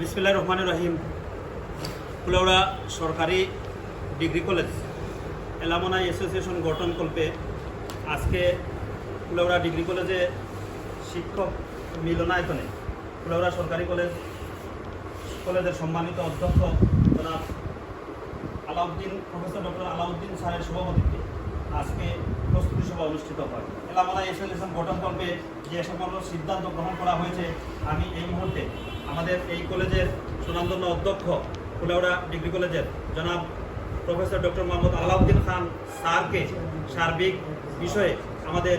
বিসমিল্লাহ রহমান রহিম। কুলাউড়া সরকারি degree college, alumni association গঠনকল্পে আজকে কুলাউড়া ডিগ্রি কলেজে শিক্ষক মিলনায়তনে কুলাউড়া সরকারি কলেজ কলেজের সম্মানিত অধ্যক্ষ জনাব আলাউদ্দিন, প্রফেসর ডক্টর আলাউদ্দিন স্যারের সভাপতিত্বে আজকে প্রস্তুতি সভা অনুষ্ঠিত হয়। এলামালা অ্যাসোসিয়েশন গঠনকল্পে যে সকল সিদ্ধান্ত গ্রহণ করা হয়েছে, আমি এই মুহূর্তে আমাদের এই কলেজের সুনামধন্য অধ্যক্ষ কুলাউড়া ডিগ্রি কলেজের জনাব প্রফেসর ডক্টর মোহাম্মদ আলাউদ্দিন খান স্যারকে সার্বিক বিষয়ে আমাদের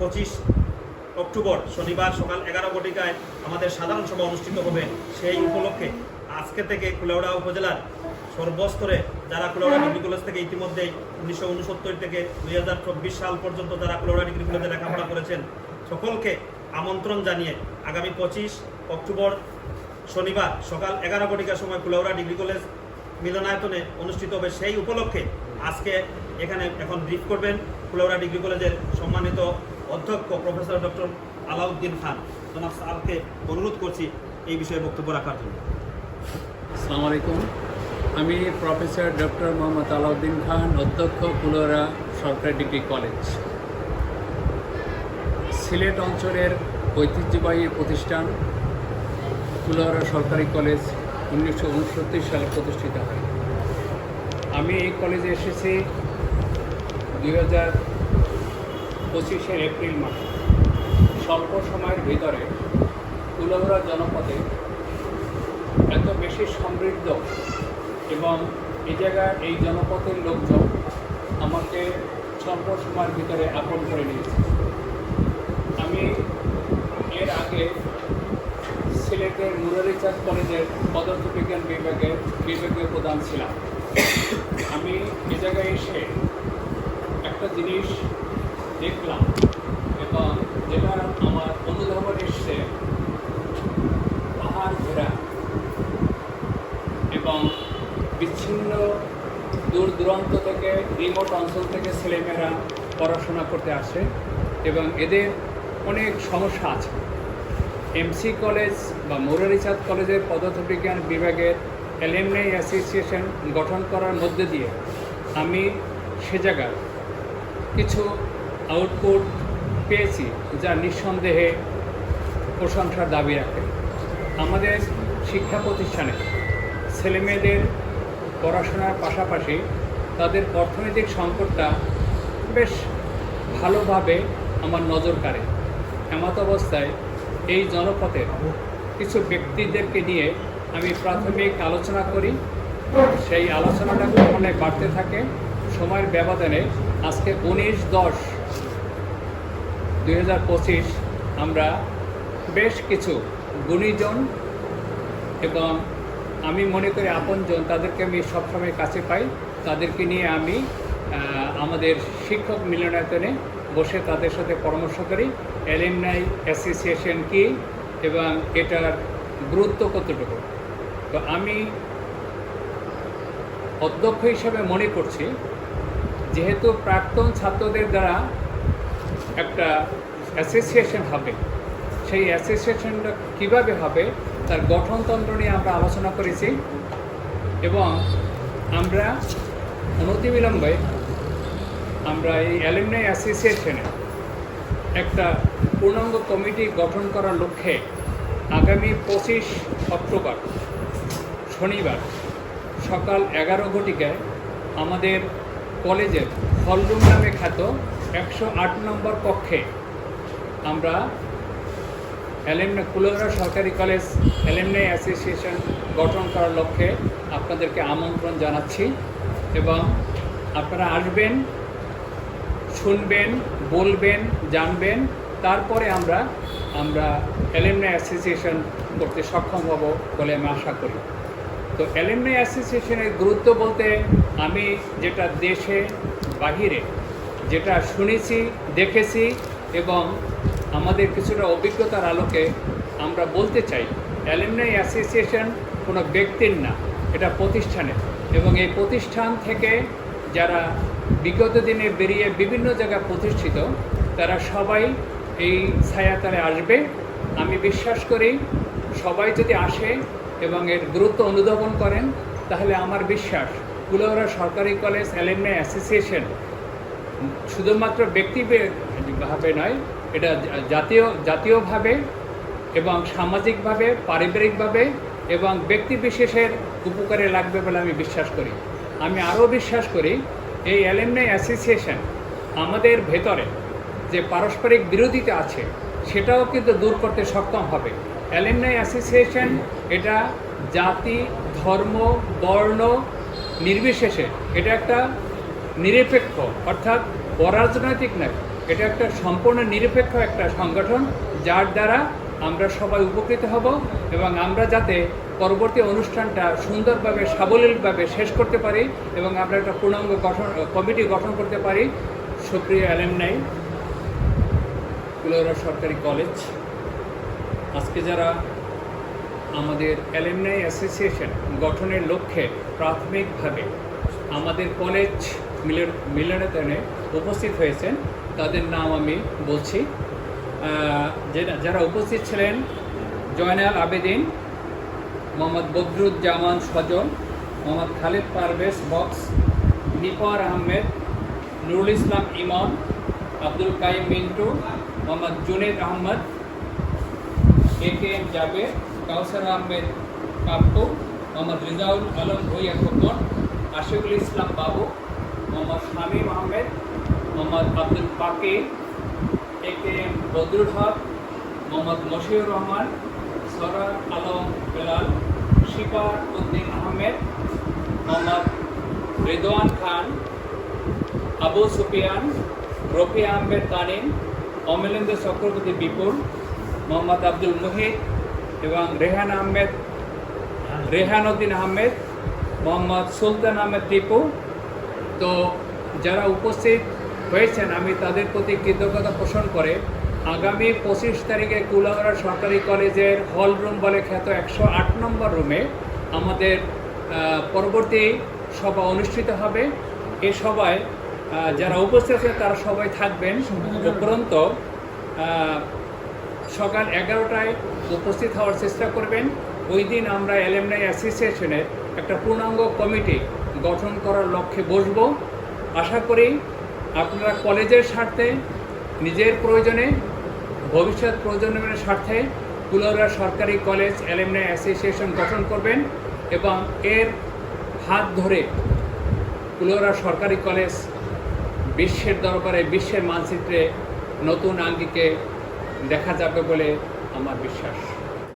পঁচিশ অক্টোবর শনিবার সকাল এগারো ঘটিকায় আমাদের সাধারণ সভা অনুষ্ঠিত হবে। সেই উপলক্ষে আজকে থেকে কুলাউড়া উপজেলার সর্বস্তরে যারা কুলাউড়া ডিগ্রি কলেজ থেকে ইতিমধ্যেই উনিশশো থেকে দুই হাজার চব্বিশ সাল পর্যন্ত যারা কুলাউড়া ডিগ্রি কলেজে লেখাপড়া করেছেন, সকলকে আমন্ত্রণ জানিয়ে আগামী পঁচিশ অক্টোবর শনিবার সকাল এগারো ঘটিকার সময় কুলাউড়া ডিগ্রি কলেজ মিলনায়তনে অনুষ্ঠিত হবে সেই উপলক্ষে আজকে এখানে এখন ব্রিফ করবেন কুলাউড়া ডিগ্রি কলেজের সম্মানিত অধ্যক্ষ প্রফেসর ডক্টর আলাউদ্দিন খান। জনাব স্যারকে অনুরোধ করছি এই বিষয়ে বক্তব্য রাখার জন্য। আসসালামু আলাইকুম। আমি প্রফেসর ডক্টর মোহাম্মদ আলাউদ্দিন খান, অধ্যক্ষ কুলোরা সরকারি ডিগ্রি কলেজ। সিলেট অঞ্চলের ঐতিহ্যবাহী প্রতিষ্ঠান কুলোরা সরকারি কলেজ উনিশশো উনসত্তর সালে প্রতিষ্ঠিত হয়। আমি এই কলেজে এসেছি দুই হাজার পঁচিশের এপ্রিল মাসে। স্বল্প সময়ের ভিতরে কুলোরা জনপদে এত বেশি সমৃদ্ধ এবং এই জায়গায় এই জনপথের লোকজন আমাকে স্বল্প সময়ের ভিতরে আপন করে নিয়েছে। আমি এর আগে সিলেটের মুরারিচাঁদ কলেজের পদার্থ বিজ্ঞান বিভাগের বিভাগীয় প্রধান ছিলাম। আমি এ জায়গায় এসে একটা জিনিস দেখলাম এবং যেটা আমার অনুধাবন এসছে, পাহাড় ঘেরা এবং বিচ্ছিন্ন দূর দূরান্ত থেকে রিমোট অঞ্চল থেকে ছেলেমেয়েরা পড়াশোনা করতে আসে এবং এদের অনেক সমস্যা আছে। এমসি কলেজ বা মুরারিচাঁদ কলেজের পদার্থবিজ্ঞান বিভাগের এলএমএ অ্যাসোসিয়েশন গঠন করার মধ্যে দিয়ে আমি সে জায়গার কিছু আউটপুট পেয়েছি যা নিঃসন্দেহে প্রশংসার দাবি রাখে। আমাদের শিক্ষা প্রতিষ্ঠানে ছেলেমেয়েদের পড়াশোনার পাশাপাশি তাদের অর্থনৈতিক সংকটটা বেশ ভালোভাবে আমার নজর কাড়ে। এমত অবস্থায় এই জনপথের কিছু ব্যক্তিদেরকে নিয়ে আমি প্রাথমিক আলোচনা করি। সেই আলোচনাটা ক্রমে বাড়তে থাকে। সময়ের ব্যবধানে আজকে উনিশ দশ দুই আমরা বেশ কিছু গুণীজন এবং আমি মনে করি আপনজন তাদেরকে আমি সবসময় কাছে পাই। তাদেরকে নিয়ে আমি আমাদের শিক্ষক মিলনায়তনে বসে তাদের সাথে পরামর্শ করি। এলএমনাই অ্যাসোসিয়েশন কি এবং এটার গুরুত্ব কতটুকু? তো আমি অধ্যক্ষ হিসাবে মনে করছি, যেহেতু প্রাক্তন ছাত্রদের দ্বারা একটা অ্যাসোসিয়েশন হবে, সেই অ্যাসোসিয়েশনটা কীভাবে হবে তার গঠনতন্ত্র নিয়ে আমরা আলোচনা করেছি এবং আমরা অনতিবিলম্বে আমরা এই অ্যালুমিনাই অ্যাসোসিয়েশনে একটা পূর্ণাঙ্গ কমিটি গঠন করার লক্ষ্যে আগামী পঁচিশ অক্টোবর, শনিবার সকাল এগারো ঘটিকায় আমাদের কলেজের হলরুম নামে খ্যাত একশো আট নম্বর কক্ষে আমরা এলএমনে কুলোরা সরকারি কলেজ এলএমনে অ্যাসোসিয়েশন গঠন করার লক্ষ্যে আপনাদেরকে আমন্ত্রণ জানাচ্ছি এবং আপনারা আসবেন শুনবেন, বলবেন, জানবেন। তারপরে আমরা আমরা এলএমনে অ্যাসোসিয়েশন করতে সক্ষম হব বলে আমি আশা করি। তো এলএমনে অ্যাসোসিয়েশনের গুরুত্ব বলতে আমি যেটা দেশে, বাহিরে যেটা শুনেছি, দেখেছি এবং আমাদের কিছুটা অভিজ্ঞতার আলোকে আমরা বলতে চাই অ্যালুমিনাই অ্যাসোসিয়েশন কোনো ব্যক্তির না, এটা প্রতিষ্ঠানের। এবং এই প্রতিষ্ঠান থেকে যারা বিগত দিনে বেরিয়ে বিভিন্ন জায়গায় প্রতিষ্ঠিত, তারা সবাই এই ছায়াতলে আসবে। আমি বিশ্বাস করি সবাই যদি আসে এবং এর গুরুত্ব অনুধাবন করেন, তাহলে আমার বিশ্বাস কুলাউড়া সরকারি কলেজ, অ্যালেমনাই অ্যাসোসিয়েশন শুধুমাত্র ব্যক্তিভাবে নয়, এটা জাতীয়, জাতীয়ভাবে এবং সামাজিকভাবে, পারিবারিকভাবে এবং ব্যক্তি বিশেষের উপকারে লাগবে বলে আমি বিশ্বাস করি। আমি আরও বিশ্বাস করি এই অ্যালেমনাই অ্যাসোসিয়েশন আমাদের ভেতরে যে পারস্পরিক বিরোধিতা আছে, সেটাও কিন্তু দূর করতে সক্ষম হবে। অ্যালেমনাই অ্যাসোসিয়েশন এটা জাতি, ধর্ম, বর্ণ নির্বিশেষে এটা একটা নিরপেক্ষ, অর্থাৎ অরাজনৈতিক নয়, এটা একটা সম্পূর্ণ নিরপেক্ষ একটা সংগঠন যার দ্বারা আমরা সবাই উপকৃত হব এবং আমরা যাতে পরবর্তী অনুষ্ঠানটা সুন্দরভাবে, সাবলীলভাবে শেষ করতে পারি এবং আমরা একটা পূর্ণাঙ্গ গঠন, কমিটি গঠন করতে পারি। সুপ্রিয় অ্যালেমনাই কুলোরা সরকারি কলেজ। আজকে যারা আমাদের অ্যালেমনাই অ্যাসোসিয়েশন গঠনের লক্ষ্যে প্রাথমিকভাবে আমাদের কলেজ মিলন, মিলনায়তনে উপস্থিত হয়েছেন, তাদের নাম আমি বলছি। যারা উপস্থিত ছিলেন, Joynal Abedin Mohammad Badruzzaman Sajal Mohammad Khalid Parvez Bakhsh Nipar Ahmed, Nurul Islam Emon Abdul Kaium Mintu, Mohammad Juned Ahmad, A K M Javed Kawsar Ahmed Pappu Mohammad Rezaul Alam Bhuiyan Khokon, Ashikul Islam Babu, Mohammad Shamim Ahmed, Mohammad Abdul Pakhi, A K M Badrul Haque, Mohammad Moshiur Rahman, Sarar Alam Shipar Uddin Ahmed, Mohammad Redwan খান, আবু সুফিয়ান, রফি আহমেদ তানিম অমলেন্দ্র চক্রবর্তী বিপুল, মোহাম্মদ আব্দুল মুহিত এবং রেহান আহমেদ, রেহান উদ্দিন আহমেদ, মোহাম্মদ সুলতান আহমেদ টিপু। তো যারা উপস্থিত হয়েছেন, আমি তাদের প্রতি কৃতজ্ঞতা পোষণ করে আগামী পঁচিশ তারিখে কুলাউড়া সরকারি কলেজের হল রুম বলে খ্যাত একশো আট নম্বর রুমে আমাদের পরবর্তী সভা অনুষ্ঠিত হবে। এ সভায় যারা উপস্থিত আছেন তারা সবাই থাকবেন। উপরন্ত সকাল এগারোটায় উপস্থিত হওয়ার চেষ্টা করবেন। ওই দিন আমরা এলএমনাই অ্যাসোসিয়েশনের একটা পূর্ণাঙ্গ কমিটি গঠন করার লক্ষ্যে বসব। আশা করি আপনারা কলেজের স্বার্থে, নিজের প্রয়োজনে ভবিষ্যৎ প্রজন্মের স্বার্থে কুলাউড়া সরকারি কলেজ অ্যালেমনাই অ্যাসোসিয়েশন গঠন করবেন এবং এর হাত ধরে কুলাউড়া সরকারি কলেজ বিশ্বের দরবারে, বিশ্বের মানচিত্রে নতুন আঙ্গিকে দেখা যাবে বলে আমার বিশ্বাস।